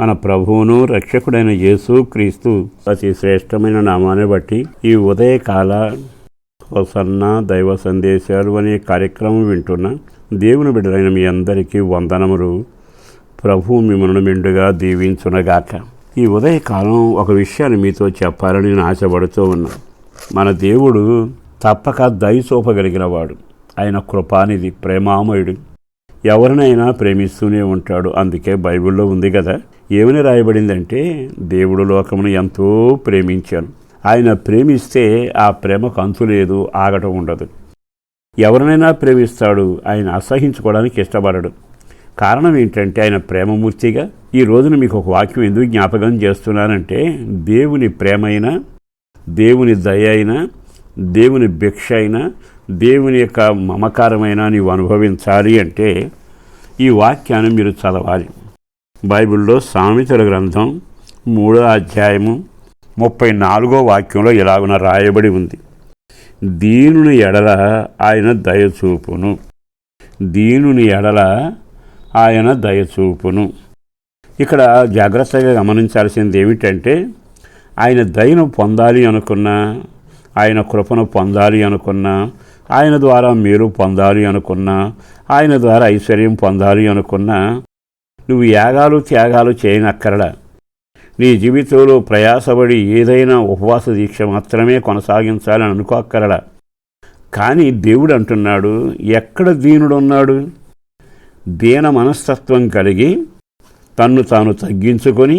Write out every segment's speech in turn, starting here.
మన ప్రభువును రక్షకుడైన యేసు క్రీస్తు అతి శ్రేష్టమైన నామాన్ని బట్టి ఈ ఉదయకాల ప్రసన్న దైవ సందేశాలు అనే కార్యక్రమం వింటున్న దేవుని బిడ్డలైన మీ అందరికీ వందనములు. ప్రభు మిమ్మల్ని మెండుగా దీవించునగాక. ఈ ఉదయకాలం ఒక విషయాన్ని మీతో చెప్పాలని నేను ఆశపడుతూ ఉన్నా. మన దేవుడు తప్పక దయచూపగలిగిన వాడు ఆయన కృపానిది ప్రేమామయుడు. ఎవరినైనా ప్రేమిస్తూనే ఉంటాడు. అందుకే బైబిల్లో ఉంది కదా ఏమని రాయబడిందంటే దేవుడు లోకమును ఎంతో ప్రేమించాను. ఆయన ప్రేమిస్తే ఆ ప్రేమకు అంతు లేదు ఆగటం ఉండదు. ఎవరినైనా ప్రేమిస్తాడు ఆయన అసహించుకోవడానికి ఇష్టపడడు. కారణం ఏంటంటే ఆయన ప్రేమమూర్తిగా ఈ రోజున మీకు ఒక వాక్యం ఎందుకు జ్ఞాపకం చేస్తున్నానంటే దేవుని ప్రేమైన దేవుని దయ అయినా దేవుని భిక్ష అయినా దేవుని యొక్క మమకారమైన నీవు అనుభవించాలి అంటే ఈ వాక్యాన్ని మీరు చదవాలి. బైబిల్లో సామెతల గ్రంథం మూడో అధ్యాయము ముప్పై నాలుగో వాక్యంలో ఇలాగున రాయబడి ఉంది. దీనుని ఎడల ఆయన దయచూపును. దీనుని ఎడల ఆయన దయచూపును. ఇక్కడ జాగ్రత్తగా గమనించాల్సింది ఏమిటంటే ఆయన దయను పొందాలి అనుకున్నా ఆయన కృపను పొందాలి అనుకున్నా ఆయన ద్వారా మీరు పొందాలి అనుకున్నా ఆయన ద్వారా ఐశ్వర్యం పొందాలి అనుకున్నా నువ్వు యాగాలు త్యాగాలు చేయనక్కరడా నీ జీవితంలో ప్రయాసపడి ఏదైనా ఉపవాస దీక్ష మాత్రమే కొనసాగించాలని అనుకోక్కరడా కానీ దేవుడు అంటున్నాడు ఎక్కడ దీనుడున్నాడు? దీన మనస్తత్వం కలిగి తన్ను తాను తగ్గించుకొని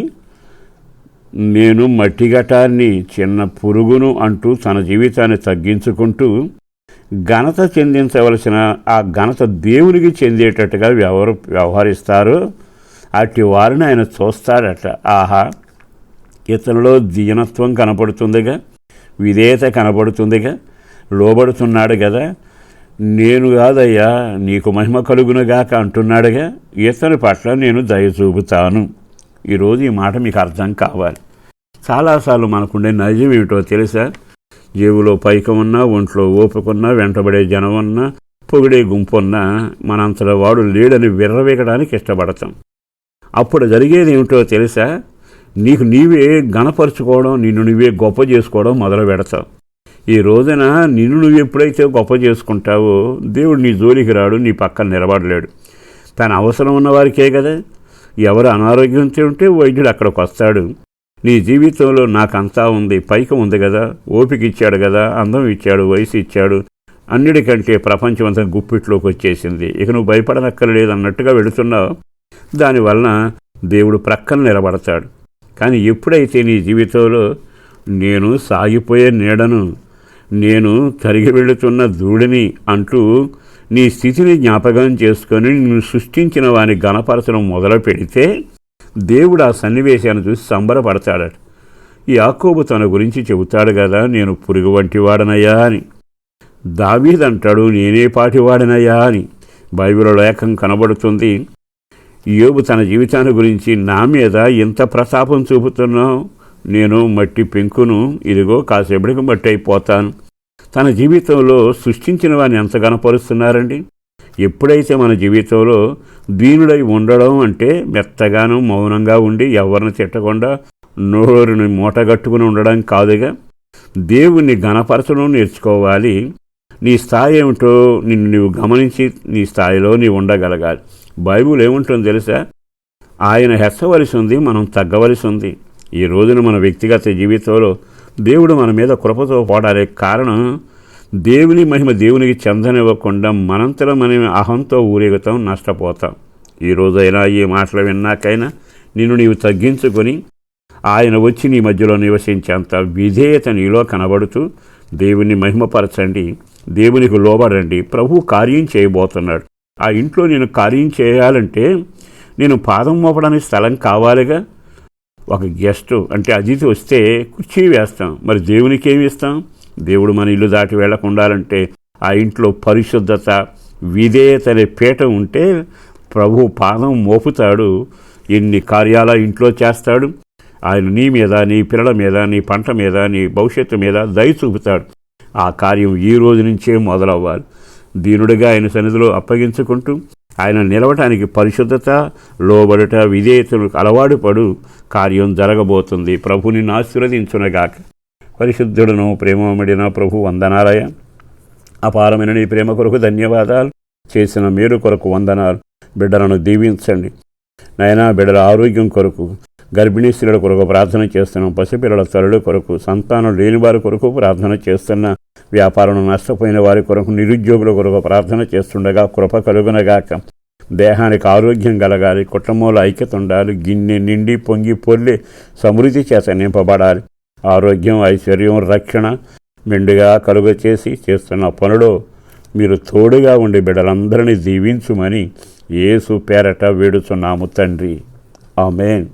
నేను మట్టిఘటాన్ని చిన్న పురుగును అంటూ తన జీవితాన్ని తగ్గించుకుంటూ ఘనత చెందించవలసిన ఆ ఘనత దేవునికి చెందేటట్టుగా వ్యవహ వ్యవహరిస్తారు అట్టి వారిని ఆయన చూస్తాడట. ఆహా ఇతనిలో దీనత్వం కనపడుతుందిగా విధేయత కనపడుతుందిగా లోబడుతున్నాడు కదా నేను కాదయ్యా నీకు మహిమ కలుగునుగాక అంటున్నాడుగా ఇతని పట్ల నేను దయ చూపుతాను. ఈరోజు ఈ మాట మీకు అర్థం కావాలి. చాలాసార్లు మనకుండే నైజం ఏమిటో తెలుసా? జేబులో పైకం ఉన్నా ఒంట్లో ఓపుకున్నా వెంటబడే జనం ఉన్నా పొగిడే గుంపు ఉన్నా మనంతలో వాడు లేడని విర్రవేగడానికి ఇష్టపడతాం. అప్పుడు జరిగేది ఏమిటో తెలుసా? నీకు నీవే గణపరుచుకోవడం నిన్ను నువ్వే గొప్ప చేసుకోవడం మొదలు పెడతావు. ఈ రోజున నిన్ను నువ్వు ఎప్పుడైతే గొప్ప చేసుకుంటావో దేవుడు నీ జోలికి రాడు నీ పక్కన నిలబడలేడు. తన అవసరం ఉన్న వారికే కదా. ఎవరు అనారోగ్యంతో ఉంటే వైద్యుడు అక్కడికి వస్తాడు. నీ జీవితంలో నాకంతా ఉంది పైకి ఉంది కదా ఓపిక ఇచ్చాడు కదా అందం ఇచ్చాడు వయసు ఇచ్చాడు అన్నిటికంటే ప్రపంచం అంతా గుప్పిట్లోకి వచ్చేసింది. ఇక నువ్వు భయపడనక్కర్లేదు అన్నట్టుగా వెళుతున్నావు. దానివలన దేవుడు ప్రక్కన నిలబడతాడు. కానీ ఎప్పుడైతే నీ జీవితంలో నేను సాగిపోయే నీడను నేను తరిగి వెళుతున్న దూడిని అంటూ నీ స్థితిని జ్ఞాపకం చేసుకొని నిన్ను సృష్టించిన వాని గణపరచడం మొదలు పెడితే దేవుడు ఆ సన్నివేశాన్ని చూసి సంబరపడతాడట. ఈ యాకోబు తన గురించి చెబుతాడు కదా నేను పురుగు వంటివాడనయ్యా అని. దావీదంటాడు నేనే పాటివాడనయ్యా అని. బైబిల్లో లేఖం కనబడుతుంది. యోబు తన జీవితాన్ని గురించి నా మీద ఇంత ప్రతాపం చూపుతున్నావు? నేను మట్టి పెంకును ఇదిగో కాసేపటికి మట్టి అయిపోతాను. తన జీవితంలో సృష్టించిన వారిని ఎంత గనపరుస్తున్నారండి ఎప్పుడైతే మన జీవితంలో దీనుడై ఉండడం అంటే మెత్తగాను మౌనంగా ఉండి ఎవరిని తిట్టకుండా నోరుని మూటగట్టుకుని ఉండడం కాదుగా? దేవుణ్ణి గణపరచడం నేర్చుకోవాలి. నీ స్థాయి ఏమిటో నిన్ను నీవు గమనించి నీ స్థాయిలో నీవు ఉండగలగాలి. బైబుల్ ఏముంటుందో తెలుసా? ఆయన హెచ్చవలసి ఉంది మనం తగ్గవలసి ఉంది. ఈ రోజున మన వ్యక్తిగత జీవితంలో దేవుడు మన మీద కృపతో పోడాలే కారణం దేవుని మహిమ దేవునికి చెందనివ్వకుండా మనంతరం మనం అహంతో ఊరేగుతాం నష్టపోతాం. ఈ రోజైనా ఈ మాటలు విన్నాకైనా నిన్ను నీవు తగ్గించుకొని ఆయన వచ్చి నీ మధ్యలో నివసించేంత విధేయత నీలో కనబడుతూ దేవుని మహిమపరచండి. దేవునికి లోబడండి. ప్రభు కార్యం చేయబోతున్నాడు. ఆ ఇంట్లో నేను కార్యం చేయాలంటే నేను పాదం మోపడానికి స్థలం కావాలిగా? ఒక గెస్ట్ అంటే అతిథి వస్తే కుర్చీ వేస్తాం. మరి దేవునికి ఏమి ఇస్తాం? దేవుడు మన ఇల్లు దాటి వెళ్ళకుండాలంటే ఆ ఇంట్లో పరిశుద్ధత విధేయత అనే పీఠం ఉంటే ప్రభు పాదం మోపుతాడు. ఎన్ని కార్యాల ఇంట్లో చేస్తాడు? ఆయన నీ మీద నీ పిల్లల మీద నీ పంట మీద నీ భవిష్యత్తు మీద దయ చూపుతాడు. ఆ కార్యం ఈ రోజు నుంచే మొదలవ్వాలి. దీనుడిగా ఆయన సన్నిధిలో అప్పగించుకుంటూ ఆయన నిలవటానికి పరిశుద్ధత లోబడట విధేయతలు అలవాటు పడు కార్యం జరగబోతుంది. ప్రభు నిన్ను ఆశీర్వదించునగాక. పరిశుద్ధుడను ప్రేమమడిన ప్రభు వందనాలయ. అపారమైన నీ ప్రేమ కొరకు ధన్యవాదాలు చేసిన మీరు కొరకు వందనాలు. బిడ్డలను దీవించండి. నైనా బిడ్డల ఆరోగ్యం కొరకు గర్భిణీ స్త్రీల కొరకు ప్రార్థన చేస్తున్నాం పసిపిల్లల తల్లుల కొరకు సంతానం లేని వారి కొరకు ప్రార్థన చేస్తున్న వ్యాపారం నష్టపోయిన వారి కొరకు నిరుద్యోగుల కొరకు ప్రార్థన చేస్తుండగా కృప కలుగునగాక దేహానికి ఆరోగ్యం కలగాలి కుటుంబంలో ఐక్యత ఉండాలి గిన్నె నిండి పొంగి పొల్లి సమృద్ధి చేత నింపబడాలి. ఆరోగ్యం ఐశ్వర్యం రక్షణ మెండుగా కలుగ చేసి చేస్తున్న పనులో మీరు తోడుగా ఉండి బిడ్డలందరినీ దీవించుమని ఏసు పేరట వేడుచున్నాము తండ్రి. ఆమెన్.